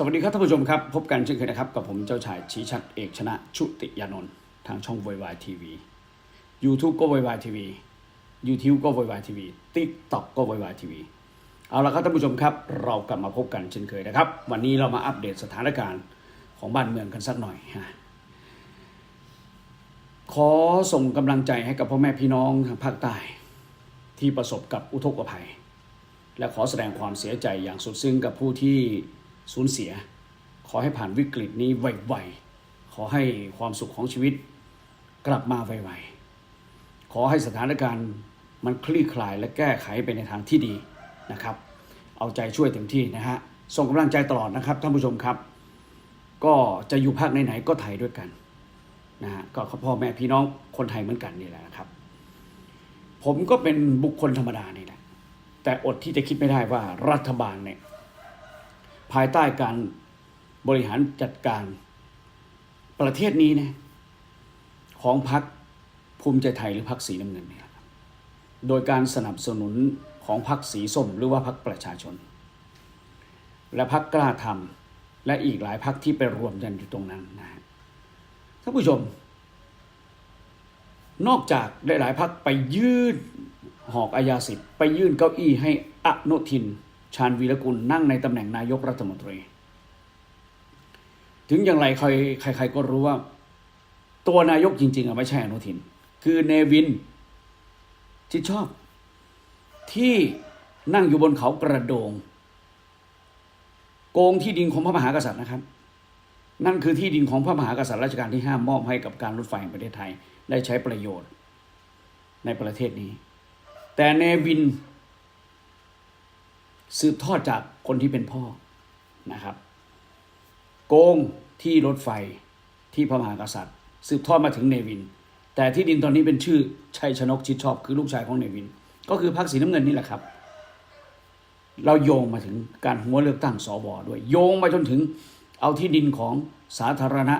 สวัสดีครับท่านผู้ชมครับ พบกันเช่นเคยนะครับ กับผมเจ้าชายชี้ชัดเอกชนะชุติยานนท์ทางช่องวยวายทีวียูทูบก็วยวายทีวียูทูบก็วยวายทีวีติ๊กต็อกก็วยวายทีวีเอาละครับท่านผู้ชมครับ เรากลับมาพบกันเช่นเคยนะครับ วันนี้เรามาอัปเดตสถานการณ์ของบ้านเมืองกันสักหน่อยฮะขอส่งกำลังใจให้กับพ่อแม่พี่น้องทางภาคใต้ ที่ประสบกับอุทกภัย และขอแสดงความเสียใจอย่างสุดซึ้งกับผู้ที่ สูญเสีย ขอให้ผ่านวิกฤตนี้ไวๆขอให้ความสุขของชีวิตกลับมาไวๆขอให้สถานการณ์มันคลี่คลายและแก้ไขไปในทางที่ดีนะครับ เอาใจช่วยเต็มที่นะฮะส่งกำลังใจตลอดนะครับท่านผู้ชมครับ ก็จะอยู่ภาคไหนๆก็ไทยด้วยกันนะฮะก็พ่อแม่พี่น้องคนไทยเหมือนกันนี่แหละนะครับ ผมก็เป็นบุคคลธรรมดานี่แหละแต่อดที่จะคิดไม่ได้ว่ารัฐบาลเนี่ย ภายใต้การบริหารจัดการ ประเทศนี้นะของพรรคภูมิใจไทยหรือพรรคสีน้ำเงินนี่แหละครับโดยการสนับสนุนของพรรคสีส้มหรือว่าพรรคประชาชน และพรรคกล้าทำและอีกหลายพรรคที่ไปรวมกันอยู่ตรงนั้นนะฮะท่านผู้ชม นอกจากหลายๆพรรคไปยื่นหอกอาญาสิทธิ์ไปยื่นเก้าอี้ให้อนุทิน ชาญวีรกุลนั่งในตำแหน่งนายกรัฐมนตรี ถึงอย่างไรใครใครก็รู้ว่า ตัวนายกจริง ๆอะไม่ใช่อนุทิน คือเนวินที่ชอบ ที่นั่งอยู่บนเขากระโดง โกงที่ดินของพระมหากษัตริย์นะครับ นั่นคือที่ดินของพระมหากษัตริย์รัชกาลที่ห้ามอบให้กับการรถไฟแห่งประเทศไทย ได้ใช้ประโยชน์ในประเทศนี้ แต่เนวิน สืบทอดจากคนที่เป็นพ่อนะครับ โกงที่รถไฟที่พระมหากษัตริย์ สืบทอดมาถึงเนวิน แต่ที่ดินตอนนี้เป็นชื่อชัยชนกชิดชอบคือลูกชายของเนวิน ก็คือพรรคสีน้ำเงินนี่แหละครับ เราโยงมาถึงการหัวเลือกตั้งสวด้วย โยงมาจนถึงเอาที่ดินของสาธารณะ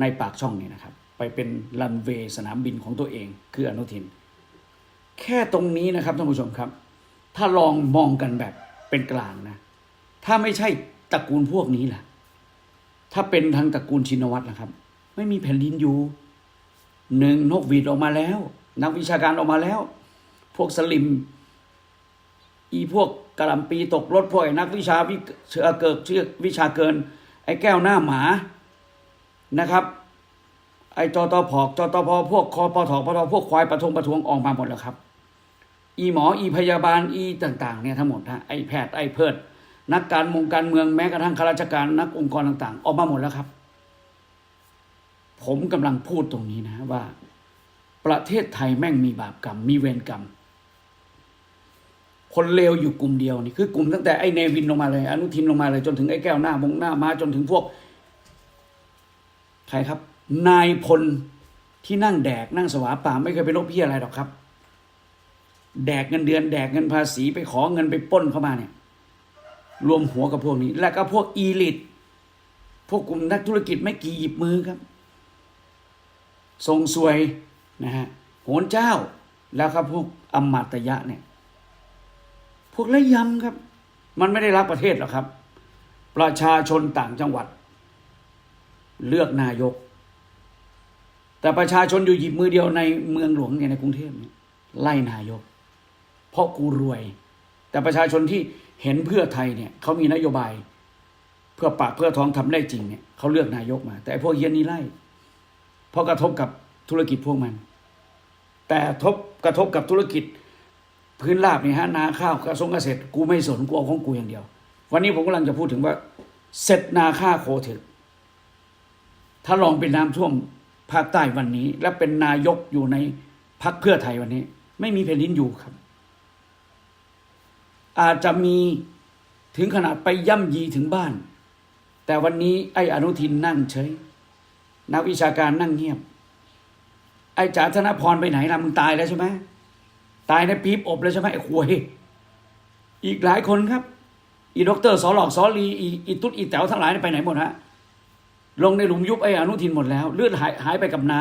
ในปากช่องนี่นะครับ ไปเป็นรันเวย์สนามบินของตัวเอง คืออนุทิน แค่ตรงนี้นะครับท่านผู้ชมครับ ถ้าลองมองกันแบบ เป็นกลางนะ ถ้าไม่ใช่ตระกูลพวกนี้ล่ะ ถ้าเป็นทางตระกูลชินวัตรนะครับ ไม่มีแผ่นดินอยู่หนึ่งนกหวีดออกมาแล้ว นักวิชาการออกมาแล้ว พวกสลิม อีพวกกระลำปีตกรถพวกไอ้นักวิชาวิเชือเกิดเชื่อวิชาเกิน ไอ้แก้วหน้าหมานะครับ ไอ้จอตอพอกจอตอพอพวกคอปทปทพวกควายประทงประทวงออกมาหมดแล้วครับ อีหมออีพยาบาลอีต่างๆเนี่ยทั้งหมดนะไอแพทย์ไอเพิดนักการเมองการเมืองแม้กระทั่งข้าราชการนักองค์กรต่าง ๆ ออกมาหมดแล้วครับ ผมกำลังพูดตรงนี้นะว่า ประเทศไทยแม่งมีบาปกรรม มีเวรกรรม คนเลวอยู่กลุ่มเดียวนี่คือกลุ่มตั้งแต่ไอเนวินลงมาเลยอนุทินลงมาเลยจนถึงไอแก้วหน้ามงหน้ามาจนถึงพวกใครครับ นายพลที่นั่งแดกนั่งสวาป่าไม่เคยไปลบเพี้ยอะไรหรอกครับ แดกเงินเดือน แดกเงินภาษีไปขอเงินไปป้นเข้ามาเนี่ย รวมหัวกับพวกนี้ และก็พวกอีลิทพวกกลุ่มนักธุรกิจไม่กี่หยิบมือครับ ทรงสวยนะฮะโหนเจ้าแล้วครับพวกอมมาตยะเนี่ย พวกระยำครับ มันไม่ได้รักประเทศหรอกครับ ประชาชนต่างจังหวัด เลือกนายก แต่ประชาชนอยู่หยิบมือเดียวในเมืองหลวงเนี่ยในกรุงเทพนี่ไล่นายก เพราะกูรวย แต่ประชาชนที่เห็นเพื่อไทยเนี่ยเขามีนโยบาย เพื่อปากเพื่อท้องทำได้จริงเนี่ยเขาเลือกนายกมา แต่ไอ้พวกเฮียนี่ไล่เพราะกระทบกับธุรกิจพวกมัน แต่ทบกระทบกับธุรกิจ พื้นราบนี่ฮะนาข้าวกระทรวงเกษตรกูไม่สนกูเอาของกูอย่างเดียว วันนี้ผมกำลังจะพูดถึงว่าเสร็จนาข้าโคเถึกถ้าลองเป็นน้ำท่วมภาคใต้วันนี้ และเป็นนายกอยู่ในพักเพื่อไทยวันนี้ ไม่มีแผ่นดินอยู่ครับ อาจจะมีถึงขนาดไปย่ำยีถึงบ้าน แต่วันนี้ไอ้อนุทินนั่งเฉย นักวิชาการนั่งเงียบ ไอ้จ๋าธนพรไปไหนล่ะมึงตายแล้วใช่ไหมตายในปี๊บอบแล้วใช่ไหมไอ้ควยอีกหลายคนครับ อีด็อกเตอร์สอหลอกสอลีอีอตุ๊ดอีแต๋วทั้งหลายไปไหนหมดฮะลงในหลุมยุบไอ้อนุทินหมดแล้ว เลือดหายหายไปกับน้